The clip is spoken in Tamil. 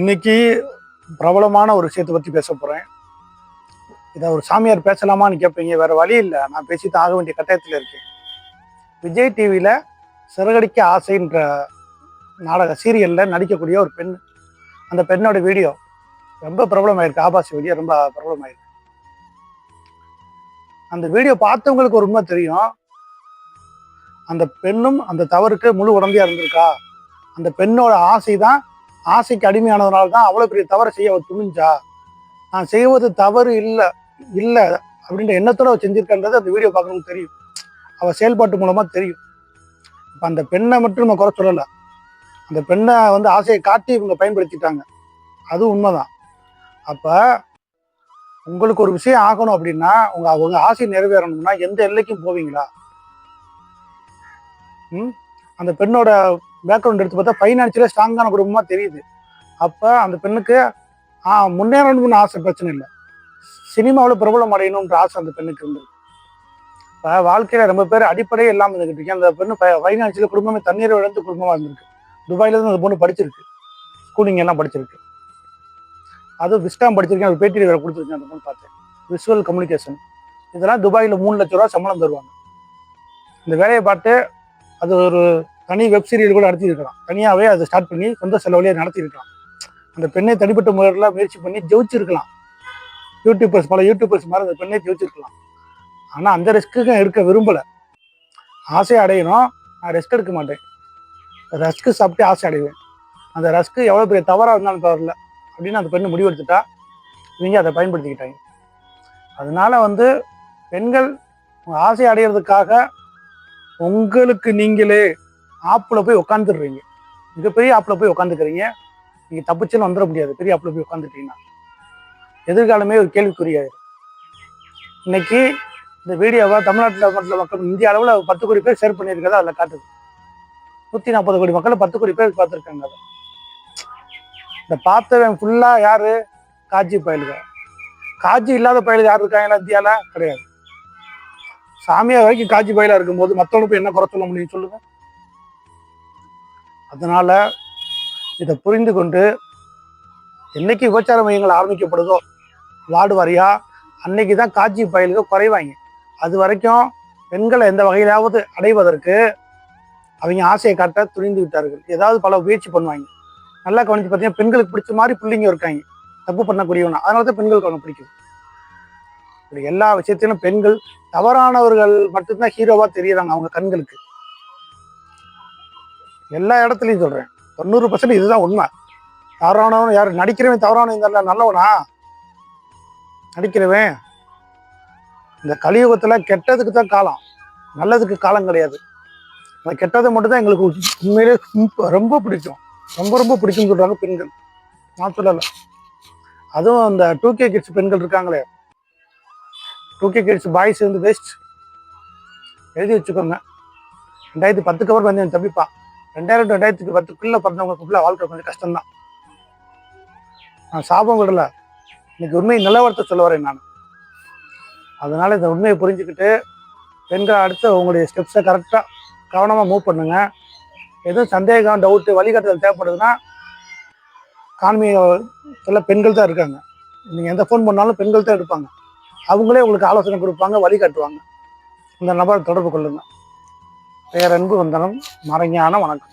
இன்னைக்கு பிரபலமான ஒரு விஷயத்தை பற்றி பேச போகிறேன் இதை ஒரு சாமியார் பேசலாமான்னு கேட்பீங்க வேற வழி இல்லை. நான் பேசி தான் ஆக வேண்டிய கட்டாயத்தில் இருக்கேன். விஜய் டிவியில் சிறகடிக்க ஆசைன்ற நாடக சீரியலில் நடிக்கக்கூடிய ஒரு பெண் அந்த பெண்ணோட வீடியோ ரொம்ப பிரபலமாயிருக்கு. ஆபாசி வீடியோ ரொம்ப பிரபலமாயிருக்கு. அந்த வீடியோ பார்த்தவங்களுக்கு ஒரு உண்மை தெரியும். அந்த பெண்ணும் அந்த தவறுக்கு முழு உடம்பியா இருந்திருக்கா? அந்த பெண்ணோட ஆசை தான் ஆசைக்கு அடிமையானதுனால தான் அவ்வளோ பெரிய தவறை செய்ய அவள் துணிஞ்சா? நான் செய்வது தவறு இல்லை இல்லை அப்படின்ற எண்ணத்தோட அவள் செஞ்சிருக்கன்றது அந்த வீடியோ பார்க்கறவங்களுக்கு தெரியும். அவள் செயல்பாட்டு மூலமாக தெரியும். இப்போ அந்த பெண்ணை மட்டும் நம்ம குறை சொல்லலை. அந்த பெண்ணை வந்து ஆசையை காட்டி இவங்க பயன்படுத்திட்டாங்க. அது உண்மைதான். அப்போ உங்களுக்கு ஒரு விஷயம் ஆகணும் அப்படின்னா உங்க அவங்க ஆசை நிறைவேறணும்னா எந்த எல்லைக்கும் போவீங்களா? ம்? அந்த பெண்ணோட பேக்ரவுண்ட் எடுத்து பார்த்தா ஃபைனான்சியலாக ஸ்ட்ராங்கான குடும்பமாக தெரியுது. அப்போ அந்த பெண்ணுக்கு முன்னேறணும்னு ஆசை பிரச்சனை இல்லை. சினிமாவில் பிரபலம் அடையணுன்ற ஆசை அந்த பெண்ணுக்கு இருந்தது. இப்போ வாழ்க்கையில் ரொம்ப பேர் அடிப்படையே இல்லாமல் இருந்துகிட்டு இருக்கு அந்த பெண்ணு ஃபைனான்சியல் குடும்பமே தண்ணீரை இழந்து குடும்பமாக இருந்திருக்கு. துபாயில தான் அந்த பொண்ணு படிச்சிருக்கு. ஸ்கூலிங் எல்லாம் படிச்சிருக்கு. அதுவும் விஸ்டாம் படிச்சிருக்கேன். அது பேட்டி வேலை கொடுத்துருக்கேன். அந்த பொண்ணு பார்த்தேன். விசுவல் கம்யூனிகேஷன் இதெல்லாம் துபாயில் மூணு லட்ச ரூபா சம்பளம் தருவாங்க. இந்த வேலையை பார்த்து அது ஒரு தனி வெப் சீரியல் கூட நடத்தியிருக்கலாம் தனியாகவே அதை ஸ்டார்ட் பண்ணி சொந்த செலவுலேயே நடத்தியிருக்கலாம் அந்த பெண்ணை தனிப்பட்ட முறையில் முயற்சி பண்ணி ஜெயிச்சிருக்கலாம். யூடியூபர்ஸ் பல யூடியூபர்ஸ் மாதிரி அந்த பெண்ணை ஜெயிச்சிருக்கலாம். ஆனால் அந்த ரிஸ்க்கு இருக்க விரும்பலை. ஆசை அடையணும். நான் ரெஸ்க் எடுக்க மாட்டேன். ரஸ்க்கு சாப்பிட்டு ஆசை அடைவேன். அந்த ரஸ்க்கு எவ்வளோ பெரிய தவறாக இருந்தாலும் தவறல அப்படின்னு அந்த பெண்ணு முடிவெடுத்துட்டா இவங்க அதை பயன்படுத்திக்கிட்டாங்க. அதனால வந்து பெண்கள் உங்க ஆசை அடையிறதுக்காக உங்களுக்கு நீங்களே ஆப்பில் போய் உட்காந்துடுறீங்க மிகப்பெரிய ஆப்பில் போய் உட்காந்துக்கிறீங்க நீங்கள் தப்பிச்சுன்னு வந்துட முடியாது. பெரிய ஆப்பில் போய் உட்காந்துட்டீங்கன்னா எதிர்காலமே ஒரு கேள்விக்குறியாயிரும். இன்னைக்கு இந்த வீடியோவை தமிழ்நாட்டில் மட்டும் மக்கள் இந்திய அளவில் பத்து கோடி பேர் ஷேர் பண்ணியிருக்கதா அதில் காட்டுது. நூற்றி நாற்பது கோடி மக்கள் பத்து கோடி பேர் பார்த்துருக்காங்க அதை. இந்த பார்த்தவன் ஃபுல்லாக யார்? காட்சி பயலுக. காட்சி இல்லாத பயலுக யார் இருக்காங்களா இந்தியாவில் கிடையாது. சாமியார் வரைக்கும் காஜி பயலாக இருக்கும்போது மற்றவங்களுக்கு என்ன குறை சொல்ல முடியும் சொல்லுங்கள் அதனால் இதை புரிந்து கொண்டு என்னைக்கு விபச்சார மையங்கள் ஆரம்பிக்கப்படுதோ வார்டு வாரியா அன்னைக்கு தான் காட்சி பயல்கள் குறைவாங்க. அது வரைக்கும் பெண்களை எந்த வகையிலாவது அடைவதற்கு அவங்க ஆசையை காட்ட துணிந்து விட்டார்கள். ஏதாவது பல முயற்சி பண்ணுவாங்க. நல்லா கவனித்து பார்த்தீங்கன்னா பெண்களுக்கு பிடிச்ச மாதிரி பிள்ளைங்க இருக்காங்க. தப்பு பண்ணக்கூடியவனா அதனால தான் பெண்களுக்கு அவங்க பிடிக்கும். இப்படி எல்லா விஷயத்திலும் பெண்கள் தவறானவர்கள் மட்டும்தான் ஹீரோவாக தெரியுறாங்க அவங்க கண்களுக்கு. எல்லா இடத்துலையும் சொல்றேன். தொண்ணூறு பர்சன்ட் இதுதான் உண்மை. தவறானவன் யார்? நடிக்கிறவன் தவறானவன் தெரியல நல்லவனா? நடிக்கிறவன் இந்த கலியுகத்தில் கெட்டதுக்கு தான் காலம். நல்லதுக்கு காலம் கிடையாது. அந்த கெட்டதை மட்டும்தான் எங்களுக்கு உண்மையிலே ரொம்ப- ரொம்ப பிடிக்கும். ரொம்ப ரொம்ப பிடிக்கும்னு சொல்கிறாங்க பெண்கள். நான் சொல்லலை. அதுவும் அந்த டூ கே கிட்ஸ் பெண்கள் இருக்காங்களே. டூ கே கிட்ஸ் பாய்ஸ் வந்து பெஸ்ட் எழுதி வச்சுக்கோங்க. ரெண்டாயிரத்தி பத்துக்கு அப்புறம் வந்து என் தப்பிப்பா ரெண்டாயிரம் ரெண்டாயிரத்துக்கு பத்துக்குள்ளே பிறந்தவங்களுக்குள்ள வாழ்க்கை கொஞ்சம் கஷ்டம்தான். நான் சாபம் விடல. இன்னைக்கு உண்மை நிலவரத்தை சொல்ல வரேன் நான். அதனால் இந்த உண்மையை புரிஞ்சுக்கிட்டு பெண்கள் அடுத்து உங்களுடைய ஸ்டெப்ஸை கரெக்டாக கவனமாக மூவ் பண்ணுங்க. எதுவும் சந்தேகம் டவுட்டு வழிகாட்டுதல் தேவைப்படுதுன்னா கான்மியத்தில் பெண்கள் தான் இருக்காங்க. நீங்கள் எந்த ஃபோன் பண்ணாலும் பெண்கள் தான் எடுப்பாங்க. அவங்களே உங்களுக்கு ஆலோசனை கொடுப்பாங்க வழிகாட்டுவாங்க. இந்த நபரை தொடர்பு கொள்ளுங்கள் பேரன்பு வந்தனம் மறைஞான வணக்கம்.